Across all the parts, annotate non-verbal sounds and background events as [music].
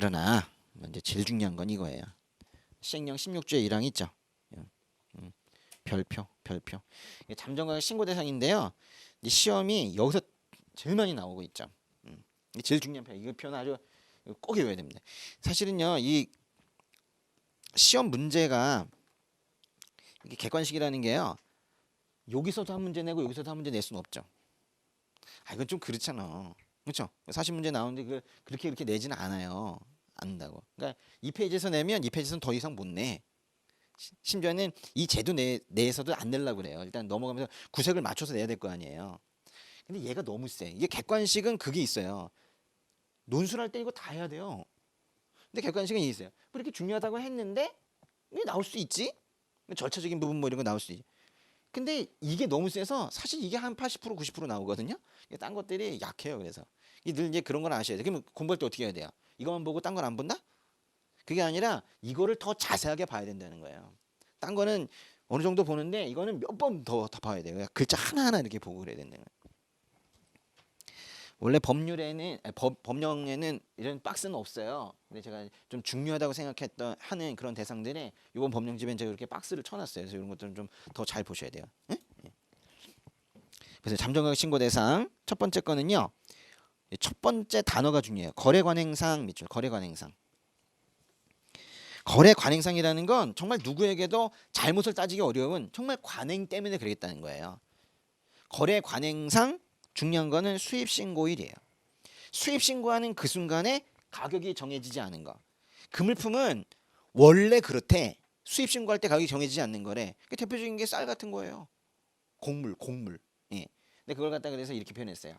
그러나 이제 제일 중요한 건 이거예요. 시행령 16조의 1항 있죠. 음, 별표, 별표. 이게 잠정과 신고 대상인데요. 이 시험이 여기서 제일 많이 나오고 있죠. 음, 제일 중요한 표. 이거 표현 아주 꼭 외워야 됩니다. 사실은요, 이 시험 문제가 이게 객관식이라는 게요. 여기서도 한 문제 내고 여기서도 한 문제 낼 수는 없죠. 아 이건 좀 그렇잖아. 그렇죠? 사실 문제 나오는데 그 그렇게 이렇게 내지는 않아요. 안다고. 그러니까 이 페이지에서 내면 이 페이지에서는 더 이상 못 내. 시- 심지어는 이 제도 내, 내에서도 안 내려고 그래요. 일단 넘어가면서 구색을 맞춰서 내야 될 거 아니에요. 근데 얘가 너무 세. 이게 객관식은 그게 있어요. 논술할 때 이거 다 해야 돼요. 근데 객관식은 있어요. 뭐 이렇게 중요하다고 했는데 이게 나올 수 있지? 절차적인 부분 뭐 이런 거 나올 수 있지. 근데 이게 너무 세서 사실 이게 한 80% 90% 나오거든요. 딴 것들이 약해요. 그래서 이 늘 이제 그런 걸 아셔야 돼요. 그러면 공부할 때 어떻게 해야 돼요? 이것만 보고 딴걸안 본다? 그게 아니라 이거를 더 자세하게 봐야 된다는 거예요. 딴 거는 어느 정도 보는데 이거는 몇번더더 봐야 돼요. 글자 하나하나 이렇게 보고 그래야 된다는 거예요. 원래 법률에는 법 법령에는 이런 박스는 없어요. 근데 제가 좀 중요하다고 생각했던 하는 그런 대상들에 이번 법령집엔 제가 이렇게 박스를 쳐놨어요. 그래서 이런 것들은 좀 더 잘 보셔야 돼요. 예? 예. 그래서 잠정학 신고 대상 첫 번째 거는요. 이첫 번째 단어가 중요해요. 거래 관행상 밑줄 거래 관행상. 거래 관행상이라는 건 정말 누구에게도 잘못을 따지기 어려운 정말 관행 때문에 그러겠다는 거예요. 거래 관행상 중요한 거는 수입 신고일이에요. 수입 신고하는 그 순간에 가격이 정해지지 않은 거. 그 물품은 원래 그렇대. 수입 신고할 때 가격이 정해지지 않는 거래. 그 대표적인 게 쌀 같은 거예요. 곡물, 곡물. 예. 근데 그걸 갖다 그래서 이렇게 표현했어요.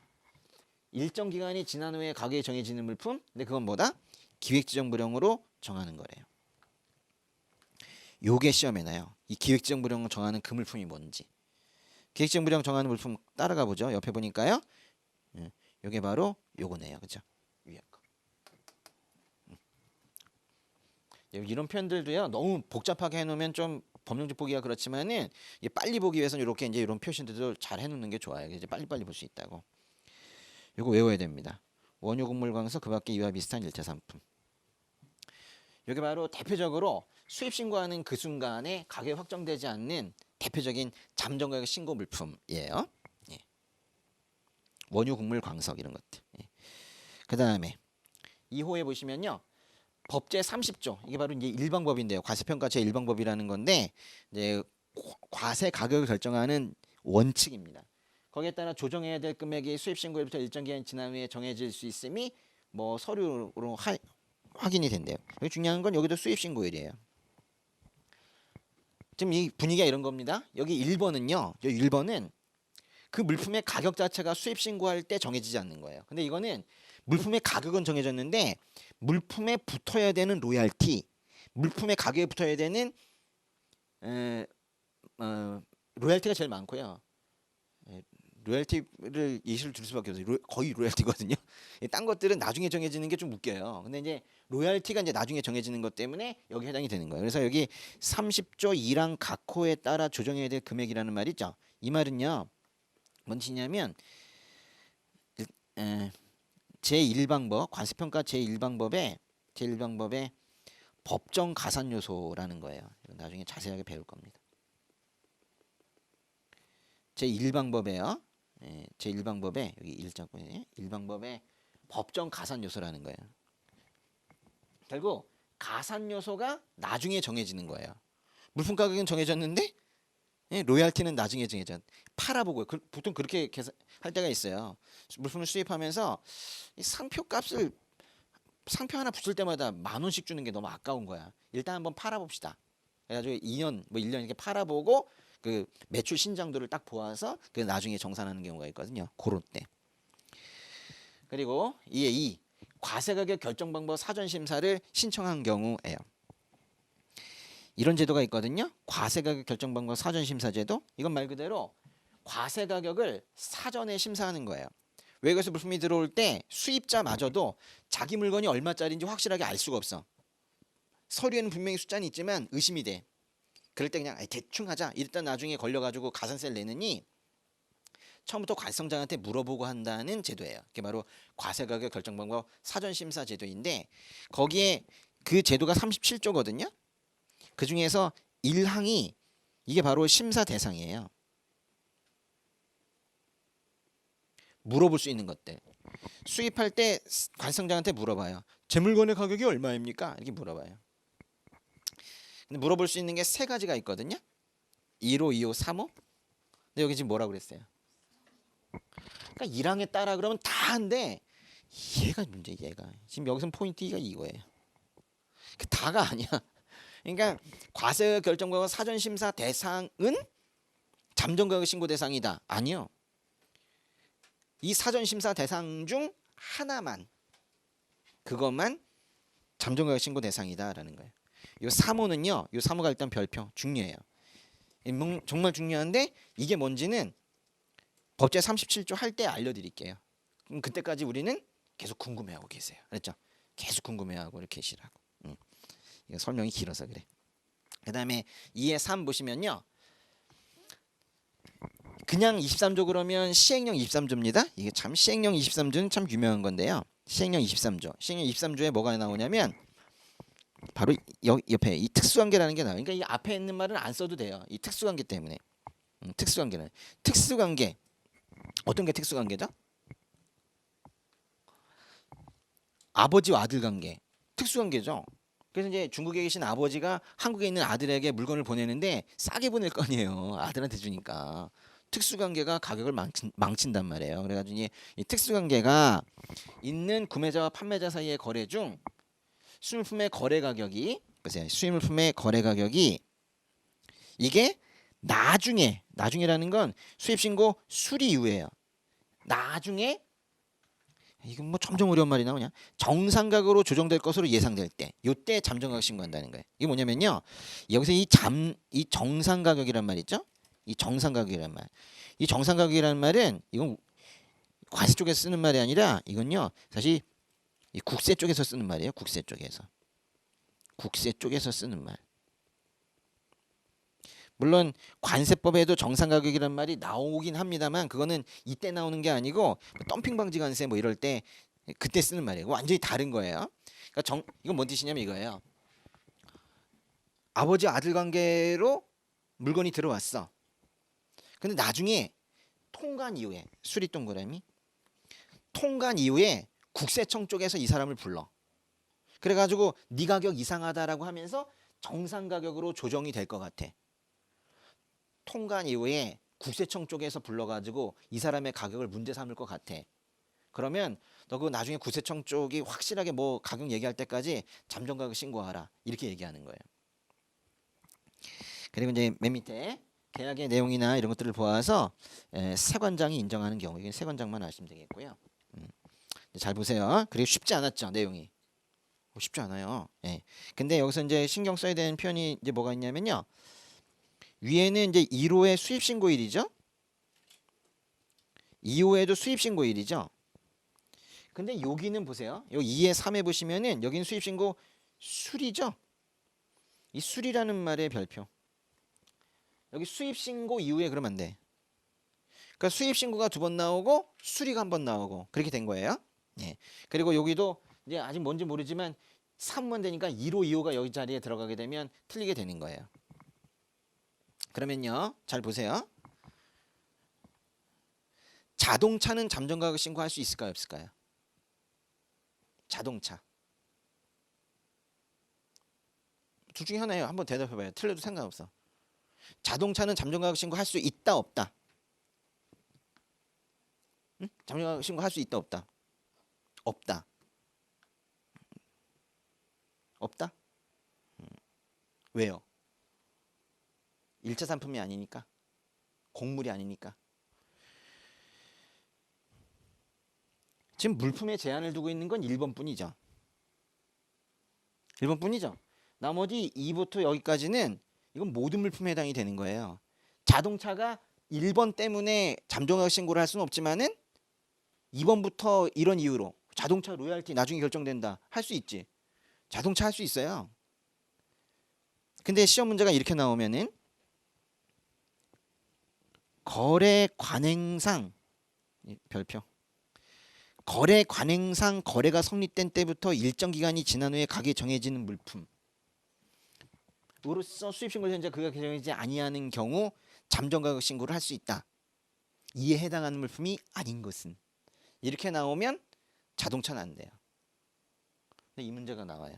일정 기간이 지난 후에 가격이 정해지는 물품. 근데 그건 뭐다? 기획지정부령으로 정하는 거래요. 요게 시험에 나요. 이 기획지정부령을 정하는 그 물품이 뭔지. 기획지정부령 정하는 물품 따라가 보죠. 옆에 보니까요. 예, 요게 바로 요거네요. 그죠? 음. 예, 이런 표현들도요. 너무 복잡하게 해놓으면 좀 법령집 보기가 그렇지만은 빨리 보기 위해서는 이렇게 이제 이런 표시들도 잘 해놓는 게 좋아요. 이제 빨리빨리 볼 수 있다고. 요거 외워야 됩니다. 원유 곡물 광서 그 밖에 이와 비슷한 일체 상품. 이게 바로 대표적으로 수입 신고하는 그 순간에 가격이 확정되지 않는 대표적인 잠정 가격 신고 물품이에요. 예. 원유 곡물 광석 이런 것들. 예. 그 다음에 2호에 보시면요. 법제 30조 이게 바로 이제 일방법인데요. 과세평가 제 일방법이라는 건데 이제 과- 과세 가격을 결정하는 원칙입니다. 거기에 따라 조정해야 될 금액이 수입 신고일부터 일정 기간 지난 후에 정해질 수 있음이 뭐 서류로 하, 확인이 된대요. 여기 중요한 건 여기도 수입 신고일이에요. 지금 이 분위기가 이런 겁니다. 여기 1번은요. 여기 1번은 그 물품의 가격 자체가 수입 신고할 때 정해지지 않는 거예요. 근데 이거는 물품의 가격은 정해졌는데 물품에 붙어야 되는 로얄티, 물품의 가격에 붙어야 되는 에, 어, 로얄티가 제일 많고요. 에, 로얄티를 예시를 들 수밖에 없어요. 로- 거의 로얄티거든요. [laughs] 이딴 것들은 나중에 정해지는 게 좀 웃겨요. 근데 이제 로얄티가 이제 나중에 정해지는 것 때문에 여기 해당이 되는 거예요. 그래서 여기 30조 1항 각호에 따라 조정해야 될 금액이라는 말이 있죠. 이 말은요. 뭔 뜻이냐면 일- 에, 제1방법 관세평가 제1방법에 제1방법에 법정 가산 요소라는 거예요. 나중에 자세하게 배울 겁니다. 제1방법에요. 예, 제 1방법에 여기 일자군에 1방법에 법정 가산 요소라는 거예요. 결국 가산 요소가 나중에 정해지는 거예요. 물품 가격은 정해졌는데 예, 로얄티는 나중에 정해져. 팔아보고 그, 보통 그렇게 계산, 할 때가 있어요. 물품을 수입하면서 이 상표 값을 상표 하나 붙일 때마다 만 원씩 주는 게 너무 아까운 거야. 일단 한번 팔아봅시다. 그래가지고 2년 뭐 1년 이렇게 팔아보고 그 매출 신장도를 딱 보아서 그 나중에 정산하는 경우가 있거든요. 그럴 때. 그리고 이에 이 과세 가격 결정 방법 사전 심사를 신청한 경우예요. 이런 제도가 있거든요. 과세 가격 결정 방법 사전 심사 제도. 이건 말 그대로 과세 가격을 사전에 심사하는 거예요. 외국에서 물품이 들어올 때 수입자마저도 자기 물건이 얼마짜리인지 확실하게 알 수가 없어. 서류에는 분명히 숫자는 있지만 의심이 돼. 그럴 때 그냥 대충 하자. 일단 나중에 걸려가지고 가산세를 내느니 처음부터 과세청장한테 물어보고 한다는 제도예요. 그게 바로 과세가격 결정 방법 사전 심사 제도인데 거기에 그 제도가 37조거든요. 그 중에서 1항이 이게 바로 심사 대상이에요. 물어볼 수 있는 것들. 수입할 때 관성장한테 물어봐요. 제 물건의 가격이 얼마입니까? 이렇게 물어봐요. 물어볼 수 있는 게 세 가지가 있거든요. 1호, 2호, 3호. 근데 여기 지금 뭐라 그랬어요? 그러니까 1항에 따라 그러면 다 한데 얘가 문제 얘가. 지금 여기서 포인트가 이거예요. 그 다가 아니야. [laughs] 그러니까 과세 결정과 사전 심사 대상은 잠정가격 신고 대상이다. 아니요. 이 사전 심사 대상 중 하나만 그것만 잠정가격 신고 대상이다라는 거예요. 요 3호는요. 요 3호가 일단 별표 중요해요. 이 몽- 정말 중요한데 이게 뭔지는 법제 37조 할 때 알려드릴게요. 그럼 그때까지 우리는 계속 궁금해하고 계세요. 그랬죠? 계속 궁금해하고 계시라고. 응. 이거 설명이 길어서 그래. 그 다음에 2에 3 보시면요. 그냥 23조 그러면 시행령 23조입니다. 이게 참 시행령 23조는 참 유명한 건데요. 시행령 23조. 시행령 23조에 뭐가 나오냐면 바로 여, 옆에 이 특수관계라는 게 나와요. 그러니까 이 앞에 있는 말은 안 써도 돼요. 이 특수관계 때문에. 음, 특수관계는 특수관계 어떤 게 특수관계죠? 아버지와 아들 관계 특수관계죠. 그래서 이제 중국에 계신 아버지가 한국에 있는 아들에게 물건을 보내는데 싸게 보낼 거 아니에요. 아들한테 주니까 특수관계가 가격을 망친, 망친단 말이에요. 그래가지고 이, 이 특수관계가 있는 구매자와 판매자 사이의 거래 중 수입품의 거래 가격이 보세요. 수입품의 거래 가격이 이게 나중에 나중에라는 건 수입 신고 수리 이후에요. 나중에 이건 뭐 점점 어려운 말이 나오냐? 정상가격으로 조정될 것으로 예상될 때, 요때 잠정가격 신고한다는 거예요. 이게 뭐냐면요, 여기서 이 잠, 이 정상가격이란 말 있죠? 이 정상가격이란 말, 이 정상가격이라는 말은 이건 과세 쪽에서 쓰는 말이 아니라 이건요, 사실 이 국세 쪽에서 쓰는 말이에요. 국세 쪽에서, 국세 쪽에서 쓰는 말. 물론 관세법에도 정상가격이란 말이 나오긴 합니다만 그거는 이때 나오는 게 아니고 뭐 덤핑 방지 관세 뭐 이럴 때 그때 쓰는 말이에요. 완전히 다른 거예요. 그러니까 정 이건 뭔 뜻이냐면 이거예요. 아버지 아들 관계로 물건이 들어왔어. 근데 나중에 통관 이후에 수리 동그라미 통관 이후에 국세청 쪽에서 이 사람을 불러. 그래가지고 네 가격 이상하다라고 하면서 정상 가격으로 조정이 될 것 같아. 통관 이후에 국세청 쪽에서 불러가지고 이 사람의 가격을 문제 삼을 것 같아. 그러면 너 그 나중에 국세청 쪽이 확실하게 뭐 가격 얘기할 때까지 잠정 가격 신고하라 이렇게 얘기하는 거예요. 그리고 이제 맨 밑에 계약의 내용이나 이런 것들을 보아서 에, 세관장이 인정하는 경우 이건 세관장만 아시면 되겠고요. 음. 잘 보세요. 그리고 쉽지 않았죠 내용이. 어, 쉽지 않아요. 예. 근데 여기서 이제 신경 써야 되는 표현이 이제 뭐가 있냐면요. 위에는 이제 1호의 수입 신고일이죠. 2호에도 수입 신고일이죠. 근데 여기는 보세요. 여기 2에 3에 보시면은 여기는 수입 신고 수리죠. 이 수리라는 말의 별표. 여기 수입 신고 이후에 그러면 안 돼. 그러니까 수입 신고가 두 번 나오고 수리가 한 번 나오고 그렇게 된 거예요. 예. 그리고 여기도 이제 아직 뭔지 모르지만 3번 되니까 1호, 2호가 여기 자리에 들어가게 되면 틀리게 되는 거예요. 그러면요. 잘 보세요. 자동차는 잠정가격 신고할 수 있을까요, 없을까요? 자동차. 둘 중에 하나예요. 한번 대답해 봐요. 틀려도 상관없어. 자동차는 잠정가격 신고할 수 있다, 없다? 응? 잠정가격 신고할 수 있다, 없다? 없다. 없다? 음. 왜요? 1차 상품이 아니니까 곡물이 아니니까 지금 물품에 제한을 두고 있는 건 1번뿐이죠. 1번뿐이죠. 나머지 2부터 여기까지는 이건 모든 물품에 해당이 되는 거예요. 자동차가 1번 때문에 잠정가격 신고를 할 수는 없지만은 2번부터 이런 이유로 자동차 로얄티 나중에 결정된다 할 수 있지. 자동차 할 수 있어요. 근데 시험 문제가 이렇게 나오면은 거래 관행상 이 별표. 거래 관행상 거래가 성립된 때부터 일정 기간이 지난 후에 가격이 정해지는 물품. 으로서 수입 신고 현재 그가 정해지지 아니하는 경우 잠정 가격 신고를 할 수 있다. 이에 해당하는 물품이 아닌 것은 이렇게 나오면 자동차는 안 돼요. 이 문제가 나와요.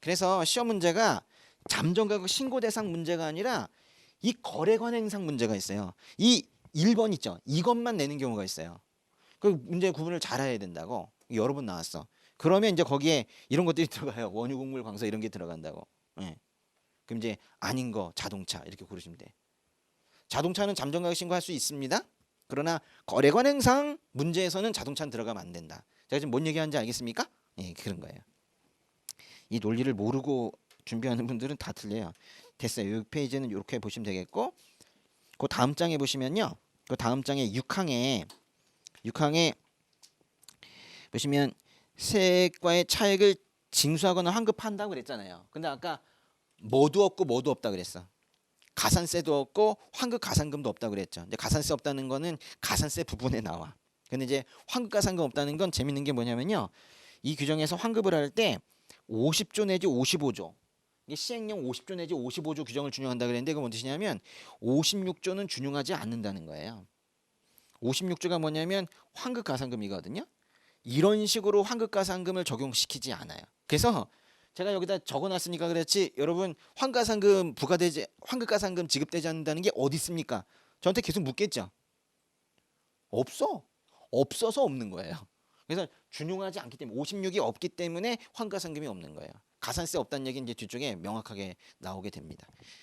그래서 시험 문제가 잠정 가격 신고 대상 문제가 아니라 이 거래 관 행상 문제가 있어요. 이 1번 있죠. 이것만 내는 경우가 있어요. 그 문제 구분을 잘 해야 된다고 여러 번 나왔어. 그러면 이제 거기에 이런 것들이 [laughs] 들어가요. 원유 곡물 광서 이런 게 들어간다고. 예. 그럼 이제 아닌 거 자동차 이렇게 고르시면 돼. 자동차는 잠정 가격 신고할 수 있습니다. 그러나 거래 관 행상 문제에서는 자동차는 들어가면 안 된다. 제가 지금 뭔 얘기하는지 알겠습니까? 예, 그런 거예요. 이 논리를 모르고 준비하는 분들은 다 틀려요. 됐어요. 이 페이지는 이렇게 보시면 되겠고, 그 다음 장에 보시면요. 그 다음 장에 6항에 6항에 보시면 세액과의 차액을 징수하거나 환급한다고 그랬잖아요. 근데 아까 뭐도 없고 뭐도 없다 그랬어. 가산세도 없고 환급 가산금도 없다 그랬죠. 이제 가산세 없다는 거는 가산세 부분에 나와. 근데 이제 환급 가산금 없다는 건 재밌는 게 뭐냐면요. 이 규정에서 환급을 할 때 50조 내지 55조 이게 시행령 50조 내지 55조 규정을 준용한다 그랬는데 그건 뭔 뜻이냐면 56조는 준용하지 않는다는 거예요. 56조가 뭐냐면 환급 가산금이거든요. 이런 식으로 환급 가산금을 적용시키지 않아요. 그래서 제가 여기다 적어놨으니까 그렇지 여러분 환가상금 부과되지 환급가상금 지급되지 않는다는 게 어디 있습니까? 저한테 계속 묻겠죠. 없어. 없어서 없는 거예요. 그래서 준용하지 않기 때문에 56이 없기 때문에 환가상금이 없는 거예요. 가산세 없다는 얘기 이제 뒤쪽에 명확하게 나오게 됩니다.